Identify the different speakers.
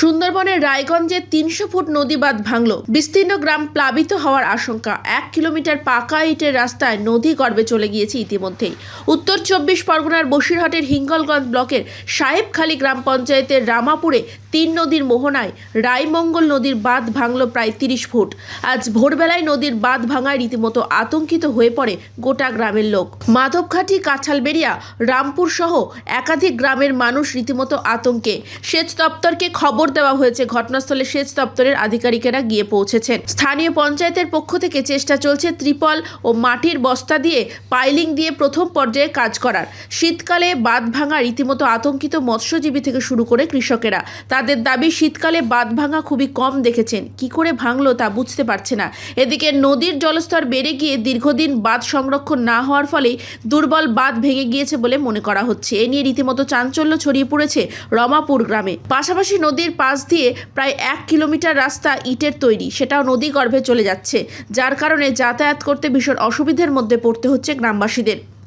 Speaker 1: সুন্দরবনের রায়গঞ্জে তিনশো ফুট নদী বাঁধ ভাঙল। বিস্তীর্ণ গ্রাম প্লাবিত হওয়ার আশঙ্কা। এক কিলোমিটার পাকা ইটের রাস্তায় নদী গর্ভে চলে গিয়েছে ইতিমধ্যেই। উত্তর চব্বিশ পরগনার বসিরহাটের হিঙ্গলগঞ্জ ব্লকের সাহেবখালী গ্রাম পঞ্চায়েতের রামাপুরে তিন নদীর মোহনায় রায়মঙ্গল নদীর বাঁধ ভাঙল প্রায় তিরিশ ফুট। আজ ভোরবেলায় নদীর বাঁধ ভাঙায় রীতিমতো আতঙ্কিত হয়ে পড়ে গোটা গ্রামের লোক। মাধবঘাটি, কাঁঠালবেড়িয়া রামপুর সহ একাধিক গ্রামের মানুষ রীতিমতো আতঙ্কে। সেচ দপ্তরকে খবর দেওয়া হয়েছে, ঘটনাস্থলে সেচ দপ্তরের আধিকারিকেরা গিয়ে পৌঁছেছেন। স্থানীয় পঞ্চায়েতের পক্ষ থেকে চেষ্টা চলছে ত্রিপল ও মাটির বস্তা দিয়ে পাইলিং দিয়ে প্রথম পর্যায়ে কাজ করার। শীতকালে বাঁধ ভাঙা রীতিমতো আতঙ্কিত মৎস্যজীবী থেকে শুরু করে কৃষকেরা। তাদের দাবি, শীতকালে বাঁধ ভাঙা খুবই কম দেখেছেন। কি করে ভাঙলো তা বুঝতে পারছে না। এদিকে নদীর জলস্তর বেড়ে গিয়ে দীর্ঘদিন বাঁধ সংরক্ষণ না হওয়ার ফলেই দুর্বল বাঁধ ভেঙে গিয়েছে বলে মনে করা হচ্ছে। এ নিয়ে রীতিমতো চাঞ্চল্য ছড়িয়ে পড়েছে রমাপুর গ্রামে। পাশাপাশি নদীর পাশ দিয়ে প্রায় এক কিলোমিটার রাস্তা ইটের তৈরি, সেটাও নদী গর্ভে চলে যাচ্ছে, যার কারণে যাতায়াত করতে ভীষণ অসুবিধের মধ্যে পড়তে হচ্ছে গ্রামবাসীদের।